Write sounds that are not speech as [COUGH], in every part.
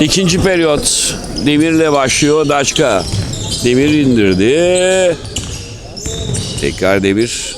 İkinci periyot Demir'le başlıyor Daçka. Demir indirdi. Tekrar Demir.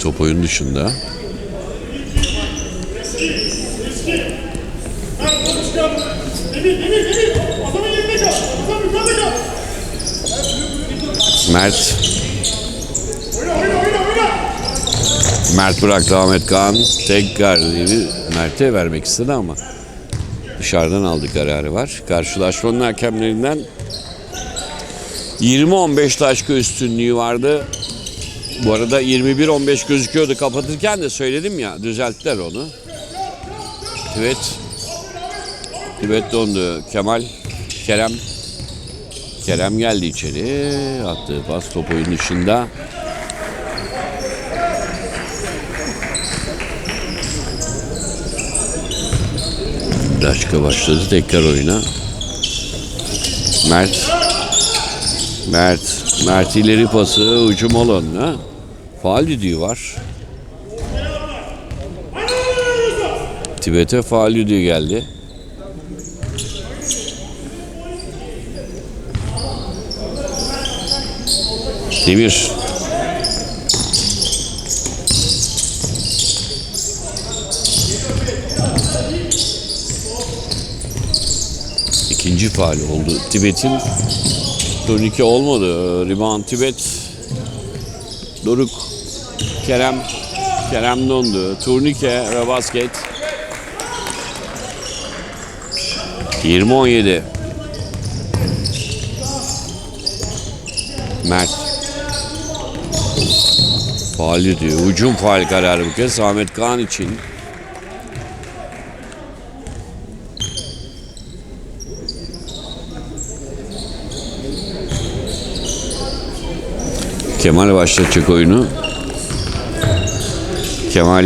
Top oyun dışında. Mert. Mert bıraktı Ahmet Kaan. Tekrar Mert'e vermek istedi ama dışarıdan aldı kararı var. Karşılaşmanın hakemlerinden 20-15 taşka üstünlüğü vardı. Bu arada 21-15 gözüküyordu kapatırken de söyledim ya düzelttiler onu. Evet. Tibet dondu. Kemal, Kerem. Kerem geldi içeri. Attığı pas top oyun dışında. Daşka başladı tekrar oyuna. Mert. Mert. Mert ileri pası hücum alanına. Faal düdüğü var. Tibet'e faal düdüğü geldi. Demir. İkinci faal oldu. Tibet'in turnike olmadı. Rebound Tibet. Doruk. Kerem. Kerem dondu. Turnike ve basket. 20-17. Mert. Faal diyor. Hücum faal kararı bu kez Ahmet Kaan için. Kemal başlatacak oyunu. Kemal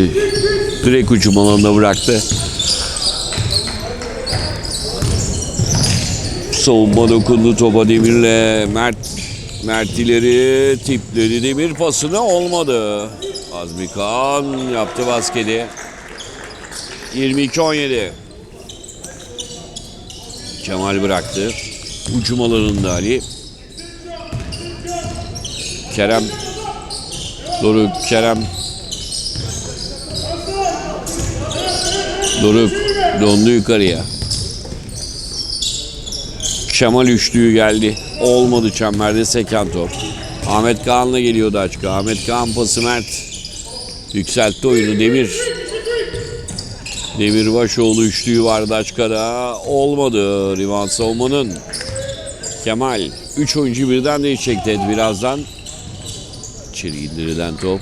direkt hücum alanına bıraktı. Savunma dokundu topa Demir'le. Mert Mert ileri tipleri Demir pasını olmadı. Azmi Kaan yaptı basketi. 22-17. Kemal bıraktı. Ucum alanında Ali. Kerem. Doruk Kerem. Doruk dondu yukarıya. Kemal üçlüğü geldi. Olmadı çemberde seken top. Ahmet Kaan'la geliyordu açık. Ahmet Kaan pası Mert. Yükseltti oyunu Demir. Demir Başoğlu üçlüğü vardı açıkada. Olmadı. Rebound savunmanın. Kemal. Üç oyuncu birden değişecekti birazdan. İçeri indirilen top.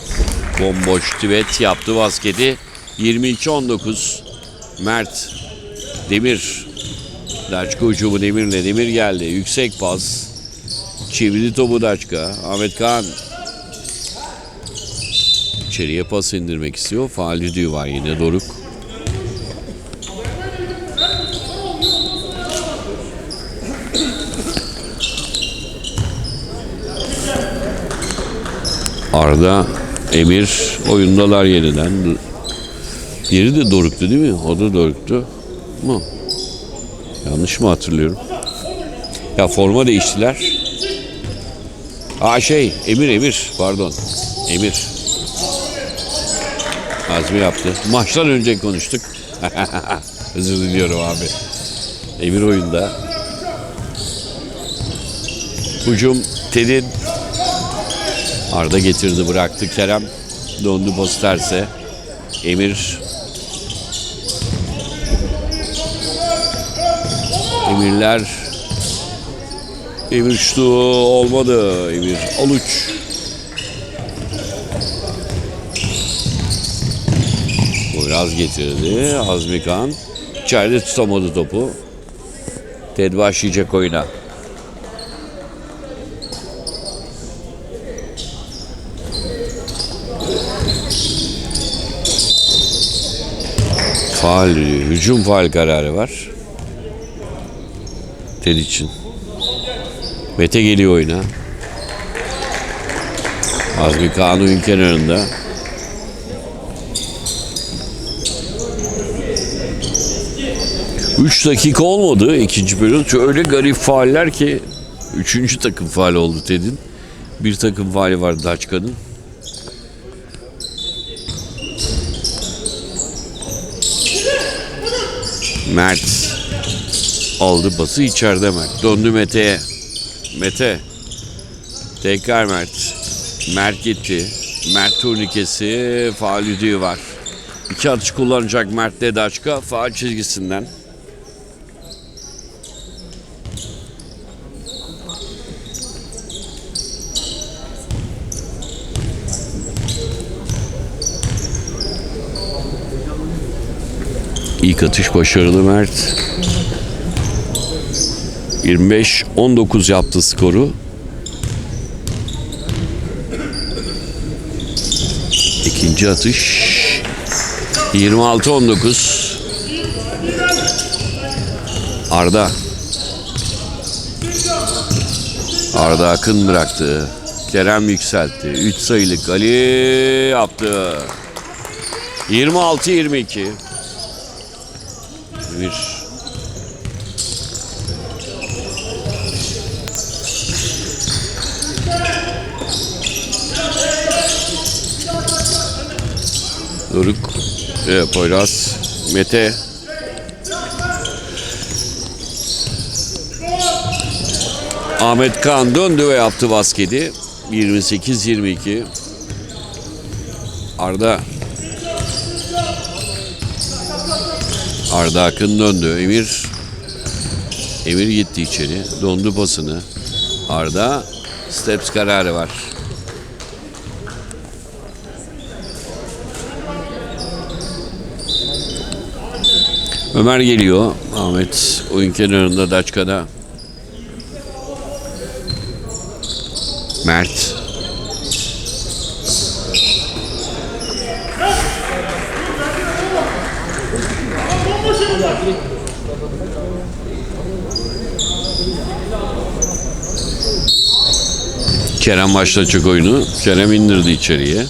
Bomboş Tibet yaptı basketi. 22-19. Mert. Demir. Daçka ucumu Demir'le Demir geldi. Yüksek pas. Çevirdi topu Daçka. Ahmet Kaan. İçeriye pas indirmek istiyor. Faal düdüğü var yine Doruk. Arda, Emir oyundalar yeniden. Yeri de Doruk'tu değil mi? O da Doruk'tu. Mu? Yanlış mı hatırlıyorum? Ya forma değiştiler. Aa şey Emir Emir pardon. Emir. Azmi yaptı. Maçtan önce konuştuk. [LAUGHS] Özür diliyorum abi. Emir oyunda. Hücum Ted'in. Arda getirdi bıraktı Kerem. Dondu post terse. Emir Emirler Emir şutu olmadı. Emir aluç. Biraz getirdi. Azmi Kan. İçeride tutamadı topu. Ted başlayacak oyuna. Faal, hücum faal kararı var. Ted için. Mete geliyor oyuna. Azmi Kaan oyun kenarında. Üç dakika olmadı ikinci periyot. Öyle garip faaller ki üçüncü takım faal oldu Ted'in. Bir takım faali var Daçka'nın. Mert aldı bası içeride Mert. Döndü Mete'ye. Mete. Tekrar Mert. Mert gitti. Mert turnikesi faal var. İki atış kullanacak Mert Dedaçka faal çizgisinden. İlk atış başarılı Mert. 25-19 yaptı skoru. İkinci atış 26-19 Arda Arda Akın bıraktı. Kerem yükseltti. 3 sayılık Ali yaptı. 26-22 bir Doruk evet, Poyraz Mete. Ahmet Kaan döndü ve yaptı basketi 28-22 Arda Arda Akın döndü. Emir Emir gitti içeri. Dondu pasını. Arda steps kararı var. Ömer geliyor. Ahmet oyun kenarında Daçka'da. Mert. Kerem başlatacak oyunu. Kerem indirdi içeriye.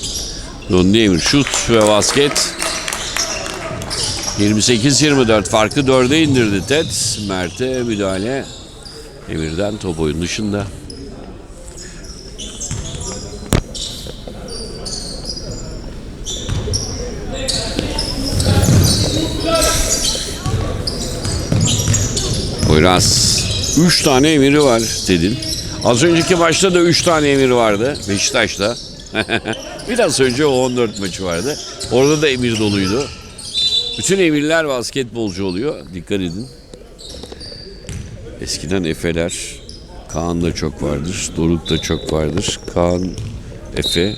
Dondi Emir şut ve basket. 28-24 farkı 4'e indirdi Ted. Mert'e müdahale. Emir'den top oyun dışında. Poyraz. 3 tane emiri var dedin. Az önceki maçta da 3 tane emir vardı Beşiktaş'ta. [LAUGHS] Biraz önce o 14 maçı vardı. Orada da emir doluydu. Bütün emirler basketbolcu oluyor. Dikkat edin. Eskiden Efe'ler Kaan da çok vardır. Doruk da çok vardır. Kaan, Efe.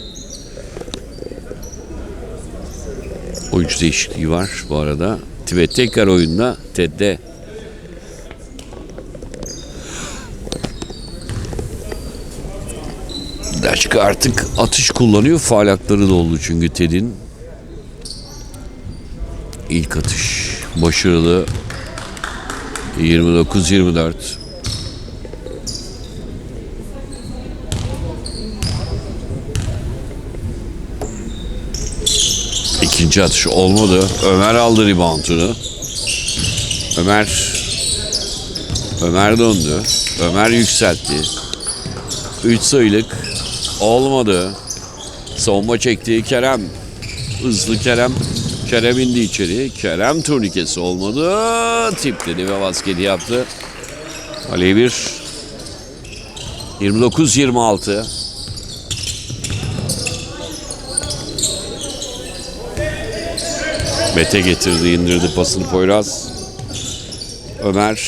Oyuncu değişikliği var bu arada. Tibet tekrar oyunda. Ted'de Daçka artık atış kullanıyor. Faal hakları da oldu çünkü Ted'in. ilk atış başarılı. 29-24. İkinci atış olmadı. Ömer aldı reboundunu. Ömer Ömer döndü. Ömer yükseltti. 3 sayılık olmadı. Savunma çekti Kerem. Hızlı Kerem. Kerem indi içeri. Kerem turnikesi olmadı. Tipledi ve basketi yaptı. Ali bir 29-26. Mete getirdi, indirdi pasını Poyraz. Ömer,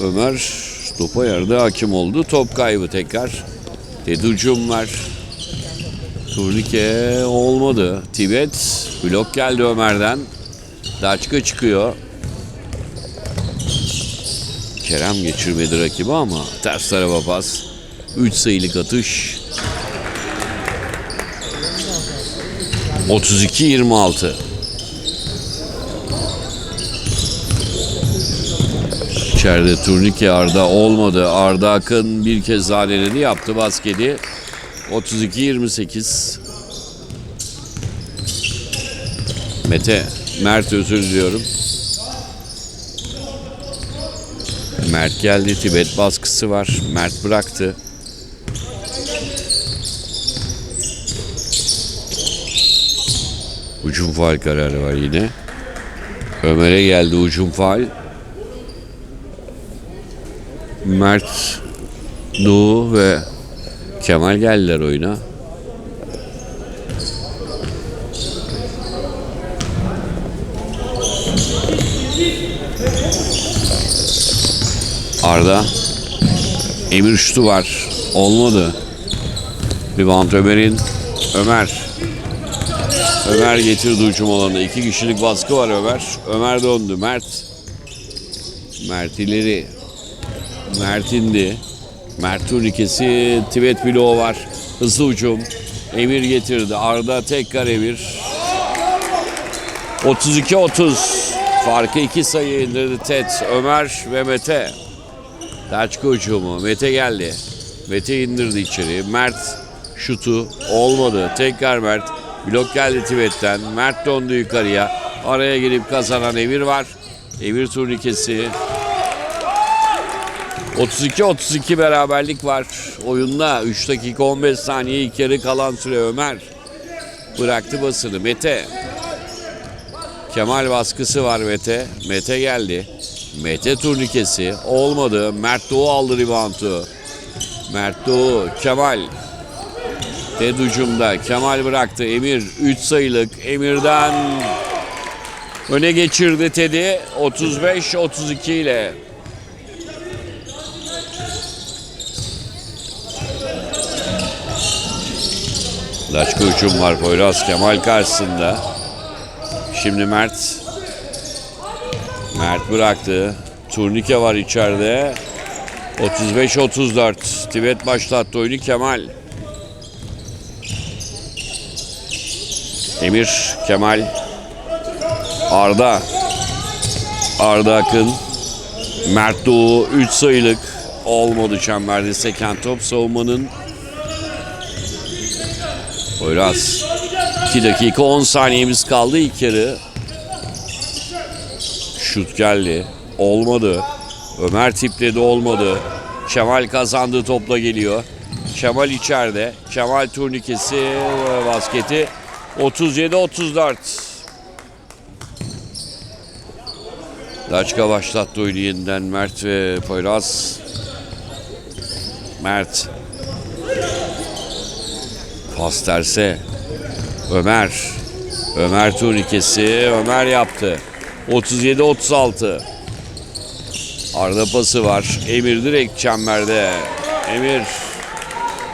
Ömer topa yerde hakim oldu. Top kaybı tekrar. Deducum var. Turnike olmadı. Tibet blok geldi Ömer'den. Daçka çıkıyor. Kerem geçirmedi rakibi ama ters tarafa pas. 3 sayılık atış. 32-26. İçeride turnike Arda olmadı. Arda Akın bir kez daha yaptı basketi. 32-28. Mete, Mert özür diliyorum. Mert geldi. Tibet baskısı var. Mert bıraktı. Ucum faal kararı var yine. Ömer'e geldi ucum faal. Mert, Doğu ve Kemal geldiler oyuna. Arda. Emir şutu var. Olmadı. Rebound Ömer'in. Ömer. Ömer getirdi ucum alanına. İki kişilik baskı var Ömer. Ömer döndü. Mert. Mert ileri. Mert indi. Mert turnikesi. Tibet bloğu var. Hızlı ucum. Emir getirdi. Arda tekrar Emir. 32-30. Farkı iki sayı indirdi Ted. Ömer ve Mete. Taçka ucumu. Mete geldi. Mete indirdi içeri. Mert şutu olmadı. Tekrar Mert. Blok geldi Tibet'ten. Mert döndü yukarıya. Araya girip kazanan Emir var. Emir turnikesi. 32-32 beraberlik var oyunda. 3 dakika 15 saniye ilk yarı kalan süre Ömer. Bıraktı basını. Mete. Kemal baskısı var Mete. Mete geldi. Mete turnikesi olmadı. Mert Doğu aldı reboundu. Mert Doğu, Kemal. Ted ucumda. Kemal bıraktı. Emir 3 sayılık. Emir'den öne geçirdi Ted'i. 35-32 ile. Laçka uçum var Poyraz Kemal karşısında. Şimdi Mert. Mert bıraktı. Turnike var içeride. 35-34. Tibet başlattı oyunu Kemal. Emir, Kemal. Arda. Arda Akın. Mert Doğu 3 sayılık. Olmadı çemberde seken top savunmanın. Poyraz. 2 dakika 10 saniyemiz kaldı ilk yarı. Şut geldi. Olmadı. Ömer tipledi olmadı. Kemal kazandı topla geliyor. Kemal içeride. Kemal turnikesi basketi 37-34. Laçka başlattı oyunu yeniden Mert ve Poyraz. Mert. Pas terse. Ömer. Ömer turnikesi. Ömer yaptı. 37-36. Arda pası var. Emir direkt çemberde. Emir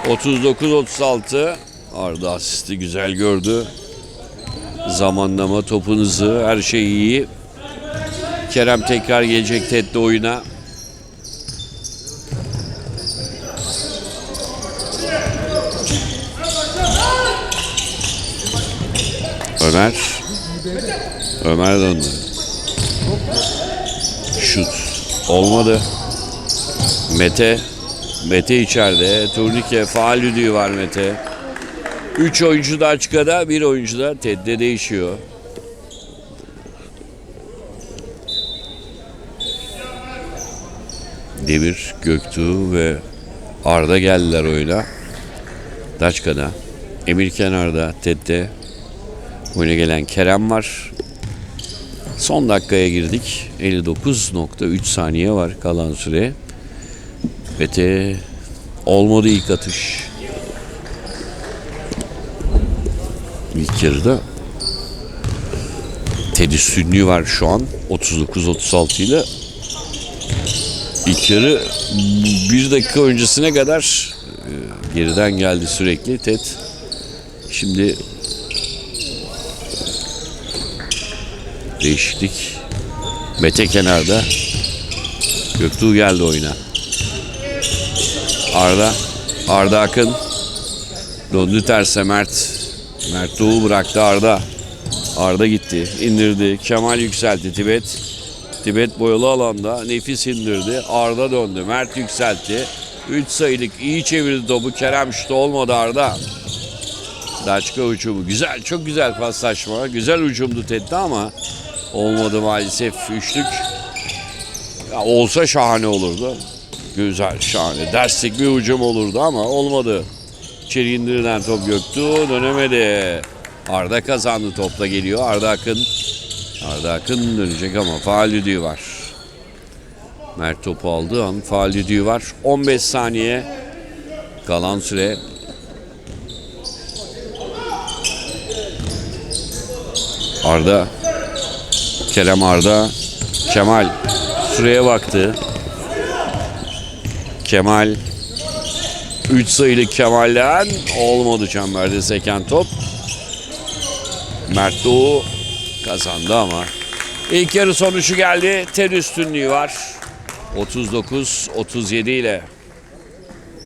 39-36. Arda asisti güzel gördü. Zamanlama, topun hızı, her şey iyi. Kerem tekrar gelecek Ted'le oyuna. Ömer. Ömer döndü. Şut. Olmadı. Mete. Mete içeride. Turnike faal düdüğü var Mete. 3 oyuncu da açıkada, bir oyuncu da Ted'de değişiyor. Demir, Göktuğ ve Arda geldiler oyuna. Daçka'da. Emir kenarda, Ted'de. Oyuna gelen Kerem var. Son dakikaya girdik. 59.3 saniye var kalan süre. Mete olmadı ilk atış. İlk yarıda Teddy üstünlüğü var şu an 39-36 ile. İlk yarı bir dakika öncesine kadar e, geriden geldi sürekli Ted. Şimdi değişiklik. Mete kenarda. Göktuğ geldi oyuna. Arda. Arda Akın. Döndü terse Mert. Mert Doğu bıraktı Arda. Arda gitti. indirdi. Kemal yükseltti Tibet. Tibet boyalı alanda nefis indirdi. Arda döndü. Mert yükseltti. 3 sayılık iyi çevirdi topu. Kerem şutu olmadı Arda. Daçka ucumu. Güzel, çok güzel paslaşma. Güzel ucumdu Teddy ama olmadı maalesef üçlük. Ya olsa şahane olurdu. Güzel, şahane. Derslik bir ucum olurdu ama olmadı. İçeri indirilen top Göktuğ dönemedi. Arda kazandı topla geliyor. Arda Akın. Arda Akın dönecek ama faal düdüğü var. Mert topu aldığı an faal düdüğü var. 15 saniye kalan süre. Arda. Kerem Arda. Kemal. Süreye baktı. Kemal. 3 sayılı Kemal'den olmadı çemberde seken top. Mert Doğu kazandı ama. İlk yarı sonucu geldi. Ter üstünlüğü var. 39-37 ile